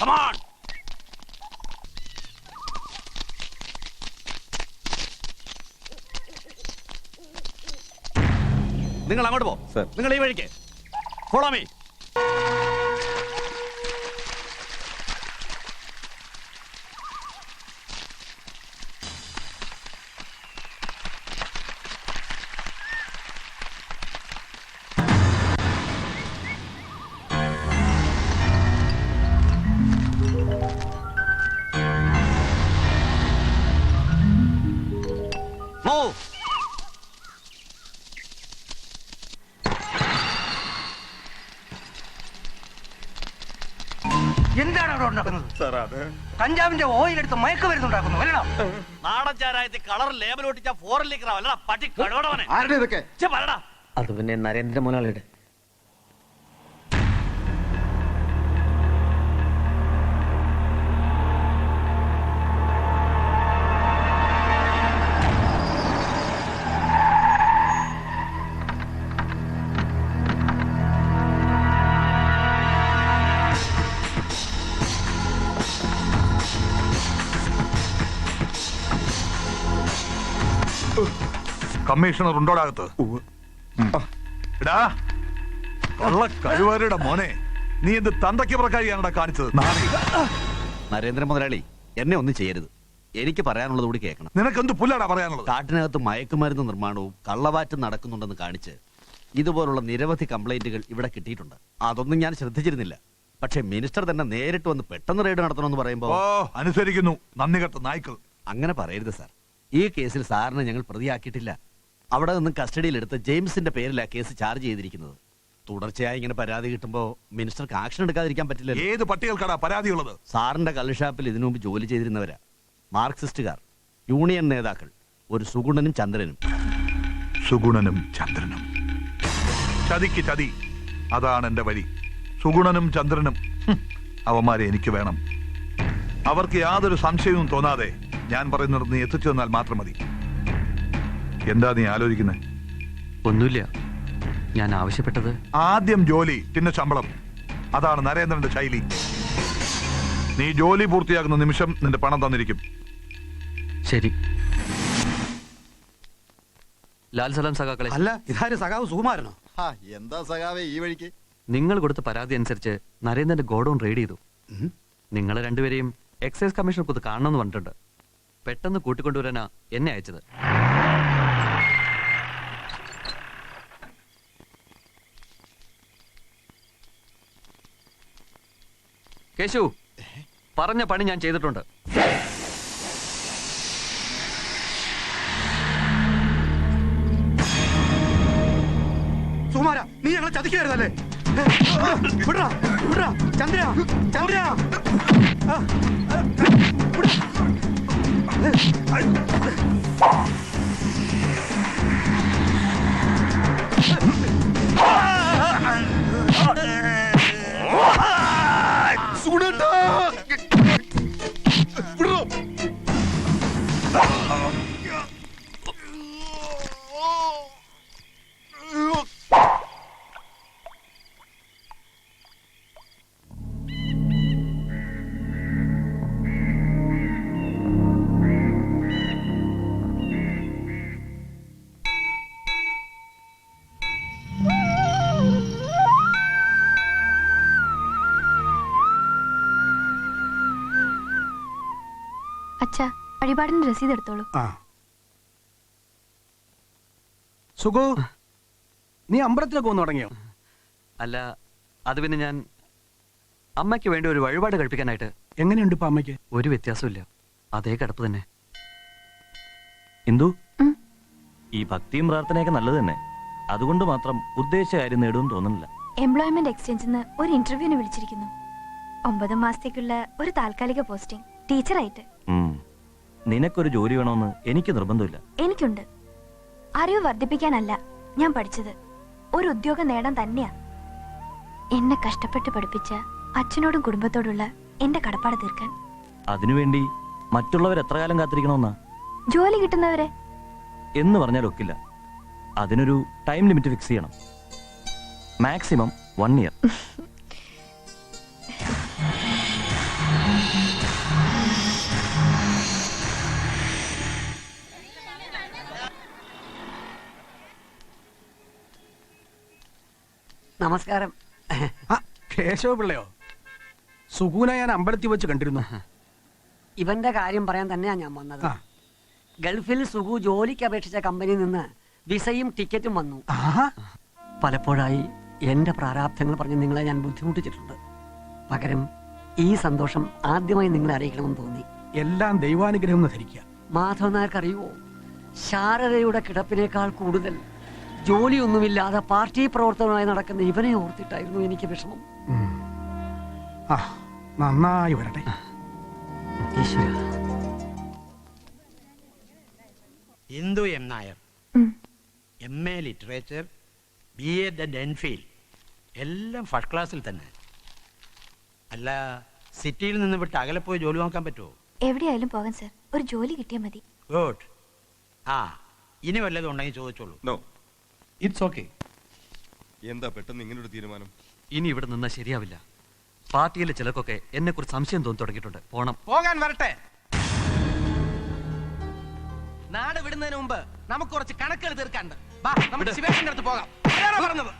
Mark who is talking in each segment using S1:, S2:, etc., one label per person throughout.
S1: Come on നിങ്ങൾ അങ്ങോട്ട് പോ. നിങ്ങൾ ഈ വഴിക്ക്. Follow me Move!
S2: എന്താണ് അവിടെ ഉണ്ടാക്കുന്നത്?
S3: സാർ അത്
S2: കഞ്ചാവിന്റെ ഓയിൽ എടുത്ത് മയക്കുമരുന്ന് ഉണ്ടാക്കുന്നു അല്ലടാ
S1: നാടൻ ചാരായത്തിൽ കളർ ലേബൽ ഒട്ടിച്ച ഫോറിലേക്ക് അല്ലടാ പട്ടി കടവടവനെ.
S3: ആരുടെ ഇതൊക്കെ?
S1: പറടാ
S4: അത് പിന്നെ നരേന്ദ്ര മുതലാളിയുടെ
S5: കമ്മീഷണർ ഉണ്ടോടാകത്ത്? എടാ കള്ള കഴിവാരുടെ മോനെ നീ എന്ത് തന്തയ്ക്ക് പ്രക്കാരിയാണടാ കാണിച്ചത്?
S1: നരേന്ദ്ര മുതലാളി എന്നെ ഒന്നും ചെയ്യരുത്. എനിക്ക് പറയാനുള്ളത് കൂടി കേൾക്കണം.
S5: നിനക്ക് എന്ത് പുല്ലാടാ പറയാനുള്ളത്?
S1: കാട്ടിനകത്ത് മയക്കുമരുന്ന് നിർമ്മാണവും കള്ളവാറ്റും നടക്കുന്നുണ്ടെന്ന് കാണിച്ച് ഇതുപോലുള്ള നിരവധി കംപ്ലൈന്റുകൾ ഇവിടെ കിട്ടിയിട്ടുണ്ട്. അതൊന്നും ഞാൻ ശ്രദ്ധിച്ചിരുന്നില്ല. പക്ഷെ മിനിസ്റ്റർ തന്നെ നേരിട്ട് വന്ന് പെട്ടെന്ന് റെയ്ഡ് നടത്തണമെന്ന് പറയുമ്പോൾ
S5: അനുസരിക്കുന്നു. നന്ദി കെട്ട നായ്ക്കൾ.
S1: അങ്ങനെ പറയരുത് സാർ. ഈ കേസിൽ സാറിനെ ഞങ്ങൾ പ്രതിയാക്കിയിട്ടില്ല. അവിടെ നിന്ന് കസ്റ്റഡിയിലെടുത്ത് ജെയിംസിന്റെ പേരിലാ കേസ് ചാർജ് ചെയ്തിരിക്കുന്നത്. തുടർച്ചയായി ഇങ്ങനെ പരാതി കിട്ടുമ്പോൾ മിനിസ്റ്റർക്ക് ആക്ഷൻ എടുക്കാതിരിക്കാൻ പറ്റില്ല
S5: ഏത് പട്ടികൾക്കാടാ പരാതിയുള്ളത്?
S1: സാറിന്റെ കള്ളുഷാപ്പിൽ ഇതിനു മുമ്പ് ജോലി ചെയ്തിരുന്നവരാ. മാർക്സിസ്റ്റുകാർ യൂണിയൻ നേതാക്കൾ ഒരു സുഗുണനും ചന്ദ്രനും.
S5: സുഗുണനും ചന്ദ്രനും. ചതിക്ക് ചതി. അതാണ് എന്റെ വഴി. സുഗുണനും ചന്ദ്രനും. ഹും, അവന്മാരെ എനിക്ക് വേണം. അവർക്ക് യാതൊരു സംശയവും തോന്നാതെ ഞാൻ പറയുന്നത് നീ എത്തിച്ചു തന്നാൽ മാത്രം മതി. എന്താ നീ ആലോചിക്കുന്നത്
S4: ഒന്നുമില്ല. ഞാൻ ആവശ്യപ്പെട്ടത്
S5: ആദ്യം ജോലി പിന്നെ ശമ്പളം. അതാണ് നരേന്ദ്രന്റെ ശൈലി. നീ ജോലി പൂർത്തിയാക്കുന്ന നിമിഷം നിന്റെ പണം തന്നിരിക്കും.
S4: ശരി. ലാൽ സലാം സഖാക്കളെ.
S1: അല്ല ഇതാര് സഖാവ് സുകുമാരനോ?
S3: ഹാ, എന്താ സഖാവേ ഈ വഴിക്ക്?
S4: നിങ്ങൾ കൊടുത്ത പരാതി അനുസരിച്ച് നരേന്ദ്രന്റെ ഗോഡൌൺ റെയ്ഡ് ചെയ്തു. നിങ്ങൾ രണ്ടുപേരെയും എക്സൈസ് കമ്മീഷണർ കുത്ത് കാണണമെന്ന് പറഞ്ഞിട്ടുണ്ട്. പെട്ടെന്ന് കൂട്ടിക്കൊണ്ടുവരാനാ എന്നെ അയച്ചത്. കേശു പറഞ്ഞ പണി ഞാൻ ചെയ്തിട്ടുണ്ട്.
S2: സുകുമാര നീ ഞങ്ങളെ ചതിക്കായിരുന്നല്ലേ വിടറാ ചന്ദ്ര ചന്ദ്ര.
S6: അച്ഛാ വഴിപാടിന്റെ രസീത് എടുത്തോളൂ.
S2: ആ. സുഖു നീ അമ്പലത്തിലൊക്കെ വന്നു തുടങ്ങിയോ?
S4: അല്ല അത് പിന്നെ ഞാൻ അമ്മയ്ക്ക് വേണ്ടി ഒരു വഴിപാട് കഴിപ്പിക്കാനായിട്ട്
S2: എങ്ങനെയുണ്ട് ഇപ്പൊ അമ്മയ്ക്ക്?
S4: ഒരു വ്യത്യാസമില്ല അതേ കിടപ്പ് തന്നെ.
S7: എന്തു
S6: ഉം.
S7: ഈ ഭക്തിയും പ്രാർത്ഥനയൊക്കെ നല്ലത് തന്നെ. അതുകൊണ്ട് മാത്രം ഉദ്ദേശിച്ച കാര്യം നേടുമെന്ന് തോന്നുന്നില്ല.
S6: എംപ്ലോയ്മെന്റ് എക്സ്ചേഞ്ചിൽ നിന്ന് ഒരു ഇന്റർവ്യൂവിന് വിളിച്ചിരിക്കുന്നു. ഒമ്പത് മാസത്തേക്കുള്ള ഒരു താൽക്കാലിക പോസ്റ്റിംഗ് ടീച്ചറായിട്ട്.
S7: നിനക്കൊരു ജോലി വേണമെന്ന് എനിക്ക് നിർബന്ധമില്ല.
S6: എനിക്കുണ്ട്. അറിവ് വർദ്ധിപ്പിക്കാനല്ല ഞാൻ പഠിച്ചത്. ഒരു ഉദ്യോഗം നേടാൻ തന്നെയാ. എന്നെ കഷ്ടപ്പെട്ട് പഠിപ്പിച്ച അച്ഛനോടും കുടുംബത്തോടുള്ള എന്റെ കടപ്പാട് തീർക്കാൻ.
S7: അതിനുവേണ്ടി മറ്റുള്ളവർ എത്ര കാലം കാത്തിരിക്കണമെന്നാ
S6: ജോലി കിട്ടുന്നവരെ.
S7: എന്ന് പറഞ്ഞാൽ ഒക്കില്ല. അതിനൊരു ടൈം ലിമിറ്റ് ഫിക്സ് ചെയ്യണം. Maximum one year.
S8: നമസ്കാരം.
S9: ആ കേശവ പിള്ളയോ സുഗുന ഞാൻ അമ്പലത്തിൽ വെച്ച് കണ്ടിരുന്നു.
S8: ഇവന്റെ കാര്യം പറയാൻ തന്നെയാ ഞാൻ വന്നത്.
S9: ആ.
S8: ഗൾഫിൽ സുഖു ജോലിക്ക് അപേക്ഷിച്ച കമ്പനിയിൽ നിന്ന് വിസയും ടിക്കറ്റും വന്നു.
S9: ആഹാ.
S8: പലപ്പോഴായി എന്റെ പ്രാരാബ്ധങ്ങൾ പറഞ്ഞ് നിങ്ങളെ ഞാൻ ബുദ്ധിമുട്ടിച്ചിട്ടുണ്ട്. പകരം ഈ സന്തോഷം ആദ്യമായി നിങ്ങളെ അറിയിക്കണമെന്ന് തോന്നി.
S9: എല്ലാം ദൈവാനുഗ്രഹം എന്ന് ധരിക്കുക.
S8: മാധവൻ നായർക്ക് അറിയുമോ ശാരദയുടെ കിടപ്പിനേക്കാൾ കൂടുതൽ ജോലിയൊന്നുമില്ലാതെ പാർട്ടി പ്രവർത്തനമായി നടക്കുന്ന ഇവനെ ഓർത്തിട്ടായിരുന്നു എനിക്ക് വിഷമം.
S9: ആ നന്നായി വരട്ടെ.
S10: Indu M Nair. M A literature B A ഡെൻഫീൽ. എല്ലാം ഫസ്റ്റ് ക്ലാസ്സിൽ തന്നെ. അല്ല സിറ്റിയിൽ നിന്ന് വിട്ട് അകലെ പോയി ജോലി നോക്കാൻ പറ്റുമോ
S6: എവിടെയായാലും പോകാൻ സർ. ഒരു ജോലി കിട്ടിയാൽ മതി.
S10: ഗുഡ്. ആ ഇനി വല്ലതും ഉണ്ടെങ്കിൽ ചോദിച്ചോളൂ.
S11: നോ
S9: ഇറ്റ്സ് ഓക്കെ
S11: എന്താ പെട്ടെന്ന് ഇങ്ങനെ ഒരു തീരുമാനം?
S4: ഇനി ഇവിടെ നിന്നാ ശരിയാവില്ല. പാർട്ടിയിലെ ചിലർക്കൊക്കെ എന്നെ കുറിച്ച് സംശയം തോന്നി തുടങ്ങിയിട്ടുണ്ട്. പോണം.
S9: പോകാൻ വരട്ടെ. നാട് വിടുന്നതിന് മുമ്പ് നമുക്ക് കുറച്ച് കണക്കുകൾ തീർക്കാണ്ട് വാ നമുക്ക് ശിവേഷിന്റെ അടുത്ത് പോകാം. ആരാണ് പറഞ്ഞത്?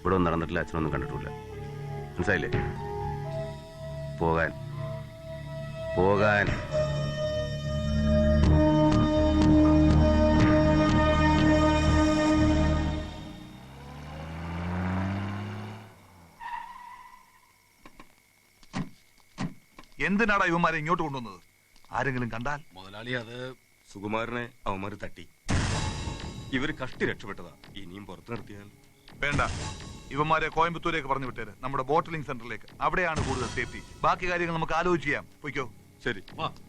S12: ഇവിടെ ഒന്നും നടന്നിട്ടില്ല അച്ഛനൊന്നും കണ്ടിട്ടില്ല. മനസ്സിലായില്ലേ? പോകാൻ. പോകാൻ.
S5: എന്തിനാടാ ഇവന്മാരെ ഇങ്ങോട്ട് കൊണ്ടുവന്നത്? ആരെങ്കിലും കണ്ടാൽ?
S11: മുതലാളി അത് സുകുമാരനെ അവന്മാര് തട്ടി. ഇവർ കഷ്ടി രക്ഷപ്പെട്ടതാ. ഇനിയും പുറത്തു നിർത്തിയാൽ
S5: വേണ്ട. ഇവന്മാരെ കോയമ്പത്തൂരേക്ക് പറഞ്ഞു വിട്ടേര്. നമ്മുടെ ബോട്ടിലിംഗ് സെന്ററിലേക്ക്. അവിടെയാണ് കൂടുതൽ സേഫ്റ്റി. ബാക്കി കാര്യങ്ങൾ നമുക്ക് ആലോചിക്കാം ചെയ്യാം. പൊയ്ക്കോ.
S11: ശരി.
S13: അയ്യോ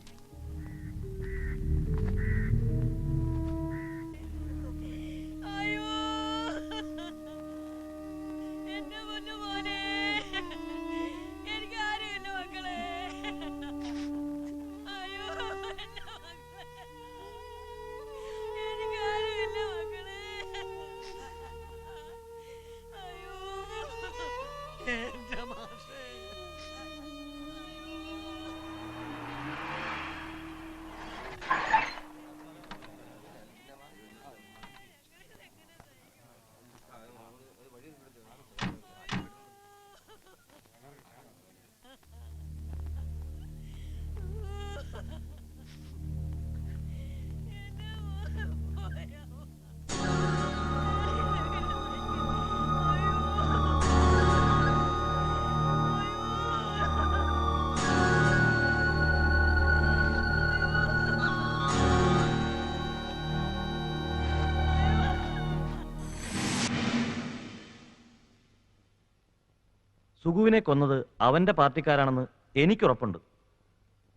S7: സുഗുവിനെ കൊന്നത് അവന്റെ പാർട്ടിക്കാരാണെന്ന് എനിക്കുറപ്പുണ്ട്.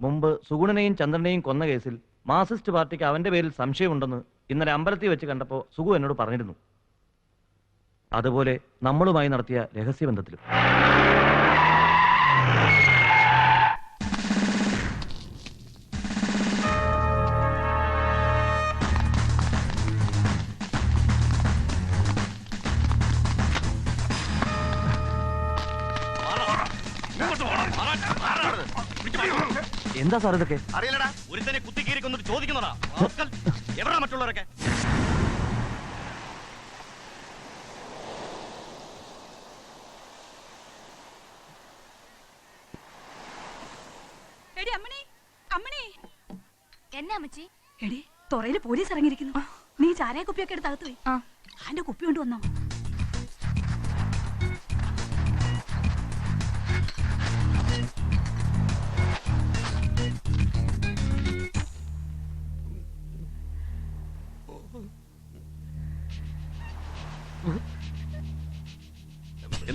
S7: മുമ്പ് സുഗുണനെയും ചന്ദ്രനെയും കൊന്ന കേസിൽ മാർസിസ്റ്റ് പാർട്ടിക്ക് അവന്റെ പേരിൽ സംശയമുണ്ടെന്ന് ഇന്നലെ അമ്പലത്തിൽ വെച്ച് കണ്ടപ്പോൾ സുഗു എന്നോട് പറഞ്ഞിരുന്നു. അതുപോലെ നമ്മളുമായി നടത്തിയ രഹസ്യബന്ധത്തിലും. എന്താ സാർ ഇതൊക്കെ?
S12: അറിയില്ലടാ.
S11: ഒരുത്തനെ കുത്തിക്കീരി കൊന്നിട്ട് ചോദിക്കുന്നതാ എവിടാ മറ്റുള്ളവരൊക്കെ?
S13: എടി അമ്മണി അമ്മണി.
S6: എന്നാ അമ്മച്ചി?
S13: എടി തുറയിൽ പോലീസ് ഇറങ്ങിയിരിക്കുന്നു. നീ ചാരായ കുപ്പിയൊക്കെ എടുത്ത് അകത്ത് പോയി
S6: ആ.
S13: അതിന്റെ കുപ്പി കൊണ്ട് വന്നോ.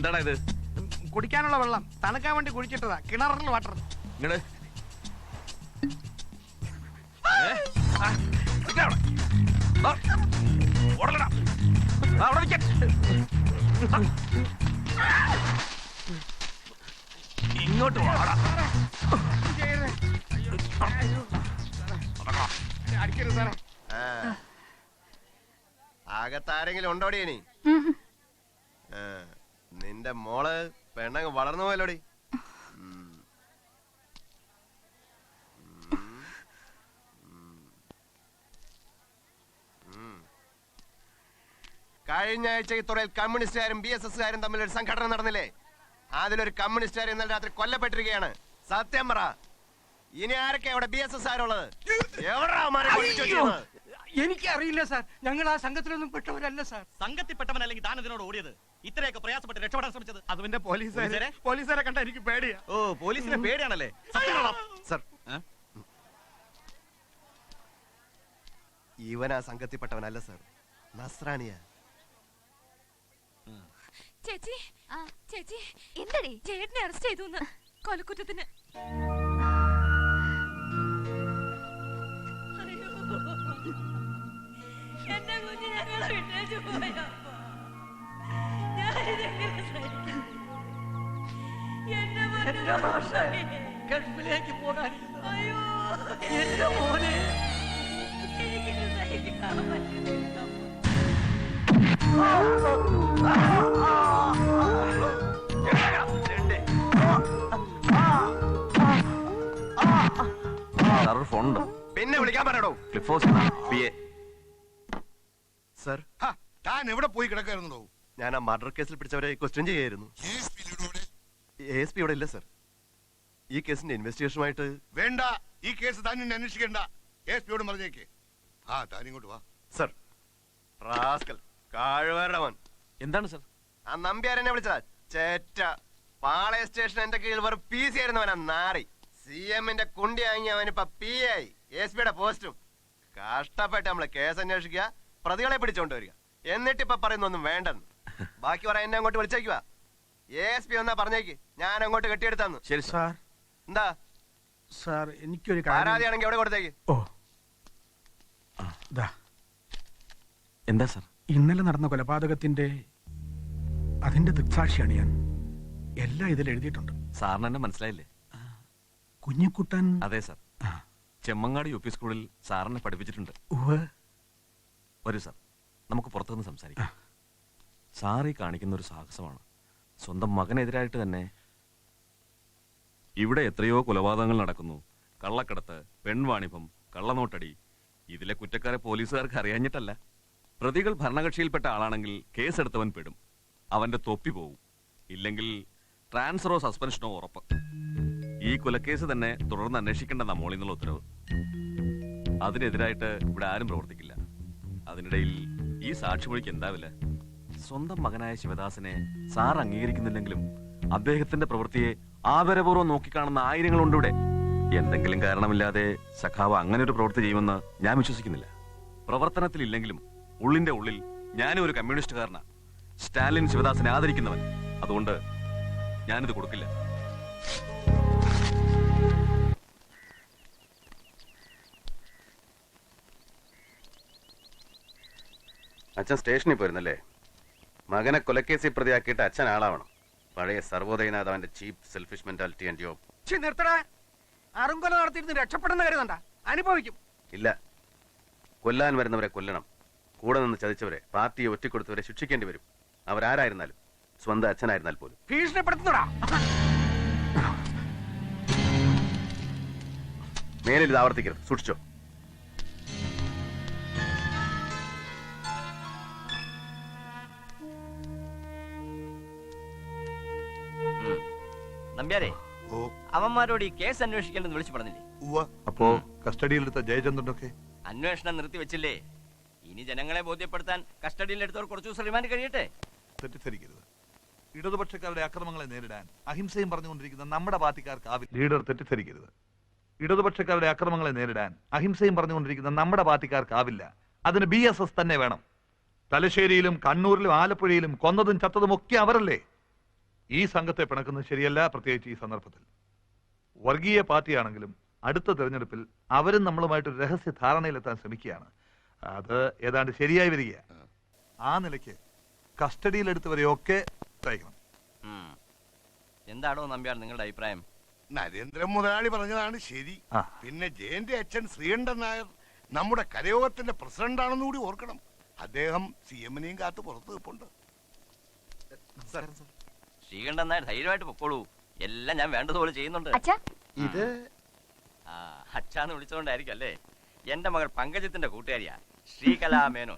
S14: എന്താടാ ഇത്?
S9: കുടിക്കാനുള്ള വെള്ളം. തണുക്കാൻ വേണ്ടി കുഴിച്ചിട്ടതാ. കിണറിൽ വാട്ടർ
S14: ഇങ്ങട്. ഇങ്ങോട്ട് വാടാ
S9: അടിക്കരുത് സാറേ
S12: അകത്താരെങ്കിലും ഉണ്ടോടി ഇനി? ആ, നിന്റെ മോൾ പെണ്ണങ്ങ് വളർന്നു പോയല്ലോടി. കഴിഞ്ഞ ആഴ്ച ഈ തുറയിൽ കമ്മ്യൂണിസ്റ്റുകാരും ബി എസ് എസ്കാരും തമ്മിൽ ഒരു സംഘടന നടന്നില്ലേ? അതിലൊരു കമ്മ്യൂണിസ്റ്റുകാർ ഇന്നലെ രാത്രി കൊല്ലപ്പെട്ടിരിക്കുകയാണ്. സത്യം പറ. ഇനി ആരൊക്കെ അവിടെ ബി എസ് എസ് ആരുള്ളത് എവിടാ?
S9: എനിക്കറിയില്ല സാർ. ഞങ്ങൾ ആ സംഘത്തിലൊന്നും പെട്ടവരല്ല സാർ.
S11: സംഘത്തിൽപ്പെട്ടവനല്ലെങ്കിൽ താൻ ഇതിനോട് ഓടിയത്? ഇത്രയൊക്കെ പ്രയാസപ്പെട്ട് രക്ഷപ്പെടാൻ ശ്രമിച്ചത്?
S9: അതിന്റെ പോലീസുകാരെ
S11: പോലീസുകാരെ?
S9: കണ്ട എനിക്ക് പേടിയാ.
S11: ഓ പോലീസിനെ പേടിയാണല്ലേ?
S12: സർ ഇവൻ ആ സംഘത്തിൽപ്പെട്ടവനല്ല സാർ. നസ്രാണിയ.
S13: ചേച്ചി
S6: ആ.
S13: ചേച്ചി
S6: എന്തടി?
S13: ചേട്ടനെ അറസ്റ്റ് ചെയ്തു കൊലക്കുറ്റത്തിന്. എന്റെ കുഞ്ഞ് ഞങ്ങളെ വിട്ടേച്ചു പോയപ്പോ ഞാനിതെങ്ങനെ സഹിക്കും? എന്റെ പൊന്നു മോളെ.
S8: ഗൾഫിലേക്ക് പോകാൻ.
S13: അയ്യോ.
S8: എന്റെ മോനെ.
S13: എനിക്കിത് സഹിക്കാൻ പറ്റുന്നില്ല
S14: സാർ ഒരു ഫോണുണ്ടോ?
S12: പിന്നെ വിളിക്കാൻ പറയടോ.
S14: ക്ലിഫോസ് പി എ.
S12: സർ.
S5: താൻ എവിടെ പോയി കിടക്കായിരുന്നോ
S12: ഞാൻ ആ മർഡർ കേസിൽ പിടിച്ചവരെ ക്വസ്റ്റ്യൻ ചെയ്യായിരുന്നു. എസ് പി ഇവിടെ ഇല്ല സർ. ഈ കേസിന്റെ ഇൻവെസ്റ്റിഗേഷനുമായിട്ട്
S5: വേണ്ട ഈ കേസ് താൻ ഇനി അന്വേഷിക്കണ്ട. എസ് പിയോട് പറഞ്ഞേക്ക്. ആ താൻ ഇങ്ങോട്ട് വാ.
S12: സർ റാസ്കൽ കാഴുവേരുടെ മോൻ
S14: എന്താണ് സർ?
S12: ആ നമ്പ്യാരെന്നെ വിളിച്ചതാ. ചേറ്റ. പാളയ സ്റ്റേഷൻ എന്റെ കീഴിൽ വെറും പി സി ആയിരുന്നവനാ നാറി. സി എമ്മിന്റെ കുണ്ടി ആങ്ങി അവനിപ്പ പി ആയി എസ് പിയുടെ പോസ്റ്റും. കഷ്ടപ്പെട്ട് നമ്മൾ കേസ് അന്വേഷിക്കുക. പ്രതികളെ പിടിച്ചോണ്ട് വരിക. എന്നിട്ട് ഇപ്പൊ പറയുന്നൊന്നും വേണ്ടെന്ന്. ബാക്കി പറയാൻ എന്നെ അങ്ങോട്ട് വിളിച്ചേക്കുക എസ് പി ഒന്നാ പറഞ്ഞേക്ക്. ഞാൻ അങ്ങോട്ട് കെട്ടിയെടുത്താന്ന്.
S14: ശരി
S9: സാർ.
S12: എന്താ?
S9: സാർ എനിക്കൊരു
S12: പരാതിയാണെങ്കിൽ എവിടെ കൊടുത്തേക്ക്?
S9: ഓ. ദാ
S14: എന്താ സാർ?
S9: ഇന്നലെ നടന്ന കൊലപാതകത്തിന്റെ അതിന്റെ ദൃക്സാക്ഷിയാണ് ഞാൻ. എല്ലാം ഇതിൽ എഴുതിയിട്ടുണ്ട്.
S14: സാറിന് എന്നെ മനസ്സിലായില്ലേ?
S9: കുഞ്ഞിക്കുട്ടൻ
S14: അതെ സാർ.
S9: ആ,
S14: ചെമ്മങ്ങാട് യു പി സ്കൂളിൽ സാറിനെ പഠിപ്പിച്ചിട്ടുണ്ട്.
S9: ഉവ്വ്.
S14: വരൂ സാർ. നമുക്ക് പുറത്തുനിന്ന് സംസാരിക്കാം. ഈ കാണിക്കുന്ന ഒരു സാഹസമാണ്. സ്വന്തം മകനെതിരായിട്ട് തന്നെ ഇവിടെ എത്രയോ കൊലപാതകങ്ങൾ നടക്കുന്നു. കള്ളക്കടത്ത് പെൺവാണിഭം കള്ളനോട്ടടി. ഇതിലെ കുറ്റക്കാരെ പോലീസുകാർക്ക് അറിയാഞ്ഞിട്ടല്ല. പ്രതികൾ ഭരണകക്ഷിയിൽപ്പെട്ട ആളാണെങ്കിൽ കേസെടുത്തവൻ പെടും. അവന്റെ തൊപ്പി പോവും. ഇല്ലെങ്കിൽ ട്രാൻസ്ഫറോ സസ്പെൻഷനോ ഉറപ്പ്. ഈ കൊലക്കേസ് തന്നെ തുടർന്ന് അന്വേഷിക്കേണ്ട മോളിന്നുള്ള ഉത്തരവ്. അതിനെതിരായിട്ട് ഇവിടെ ആരും പ്രവർത്തിക്കില്ല. അതിനിടയിൽ ഈ സാക്ഷിമൊഴിക്ക് എന്താവില്ല? സ്വന്തം മകനായ ശിവദാസനെ സാർ അംഗീകരിക്കുന്നില്ലെങ്കിലും അദ്ദേഹത്തിന്റെ പ്രവൃത്തിയെ ആദരപൂർവം നോക്കിക്കാണുന്ന ആയിരങ്ങളുണ്ട് ഇവിടെ. എന്തെങ്കിലും കാരണമില്ലാതെ സഖാവ് അങ്ങനെ ഒരു പ്രവൃത്തി ചെയ്യുമെന്ന് ഞാൻ വിശ്വസിക്കുന്നില്ല. പ്രവർത്തനത്തിലില്ലെങ്കിലും ഉള്ളിന്റെ ഉള്ളിൽ ഞാനും ഒരു കമ്മ്യൂണിസ്റ്റുകാരനാ. സ്റ്റാലിൻ ശിവദാസനെ ആദരിക്കുന്നവൻ. അതുകൊണ്ട് ഞാനിത് കൊടുക്കില്ല.
S15: അച്ഛൻ സ്റ്റേഷനിൽ പോയിരുന്നല്ലേ? മകനെ കൊലക്കേസി പ്രതിയാക്കിയിട്ട് അച്ഛൻ ആളാവണം. പഴയ സർവോദയനാഥ് അവന്റെ cheap selfish mentality and job
S2: നിർത്തടാ. അറുങ്കൊല നടത്തിയിരുന്ന് രക്ഷപ്പെടുന്ന കരുതണ്ട അനുഭവിക്കും.
S15: ഇല്ല. കൊല്ലാൻ വരുന്നവരെ കൊല്ലണം. കൂടെ നിന്ന് ചതിച്ചവരെ പാർട്ടിയെ ഒറ്റിക്കൊടുത്തവരെ ശിക്ഷിക്കേണ്ടി വരും. അവരാരായിരുന്നാലും സ്വന്തം അച്ഛനായിരുന്നാൽ പോലും.
S2: ഭീഷണിപ്പെടുത്തുന്നടാ
S15: മേലിൽ ഇത് ആവർത്തിക്കരുത്. സൂക്ഷിച്ചോ.
S16: നമ്പ്യാരെ അവന്മാരോട് ഈ കേസ് അന്വേഷിക്കേണ്ടെന്ന് വിളിച്ചു പറഞ്ഞില്ലേ?
S5: അപ്പോ? കസ്റ്റഡിയിലെടുത്ത ജയചന്ദ്രനൊക്കെ.
S16: അന്വേഷണം നിർത്തി നിർത്തിവെച്ചില്ലേ ഇനി ജനങ്ങളെ ബോധ്യപ്പെടുത്താൻ കസ്റ്റഡിയിലെടുത്തവർ കുറച്ചു ദിവസം റിമാൻഡ് കഴിയട്ടെ?
S5: തെറ്റിദ്ധരിക്കരുത്. ഇടതുപക്ഷക്കാരുടെ അക്രമങ്ങളെ നേരിടാൻ അഹിംസയും പറഞ്ഞുകൊണ്ടിരിക്കുന്ന നമ്മുടെ പാർട്ടിക്കാർക്ക് ലീഡർ തെറ്റിദ്ധരിക്കരുത്. ഇടതുപക്ഷക്കാരുടെ അക്രമങ്ങളെ നേരിടാൻ അഹിംസയും പറഞ്ഞുകൊണ്ടിരിക്കുന്ന നമ്മുടെ പാർട്ടിക്കാർക്കാവില്ല അതിന് ബി എസ് എസ് തന്നെ വേണം. തലശ്ശേരിയിലും കണ്ണൂരിലും ആലപ്പുഴയിലും കൊന്നതും ചത്തതും ഒക്കെ അവരല്ലേ? ഈ സംഘത്തെ പിണക്കുന്നത് ശരിയല്ല പ്രത്യേകിച്ച് ഈ സന്ദർഭത്തിൽ. വർഗീയ പാർട്ടിയാണെങ്കിലും അടുത്ത തെരഞ്ഞെടുപ്പിൽ അവരും നമ്മളുമായിട്ട് ഒരു രഹസ്യ ധാരണയിലെത്താൻ ശ്രമിക്കുകയാണ്. അത് ഏതാണ്ട് ശരിയായി വരിക ആ. നിലയ്ക്ക് കസ്റ്റഡിയിലെടുത്തവരെയൊക്കെ തയ്ക്കണം.
S16: എന്താണോ നമ്പ്യാർ നിങ്ങളുടെ അഭിപ്രായം?
S17: നരേന്ദ്രൻ മുതലാളി പറഞ്ഞതാണ് ശരി. പിന്നെ ജയന്റെ അച്ഛൻ ശ്രീകണ്ഠൻ നായർ നമ്മുടെ കരയോഗത്തിന്റെ പ്രസിഡന്റ് ആണെന്ന് കൂടി ഓർക്കണം. അദ്ദേഹം സി എമ്മിനെയും കാത്ത് പുറത്തു നിൽപ്പുണ്ട്.
S16: ശ്രീകണ്ഠൻ നായർ ധൈര്യമായിട്ട് പൊക്കോളൂ. എല്ലാം ഞാൻ വേണ്ടതുപോലെ ചെയ്യുന്നുണ്ട്.
S6: അച്ഛാ.
S15: ഇത്
S16: ആ അച്ഛാന്ന് വിളിച്ചോണ്ടായിരിക്കും അല്ലേ? എന്റെ മകൾ പങ്കജത്തിന്റെ കൂട്ടുകാരിയാ. ശ്രീകലാ മേനോൻ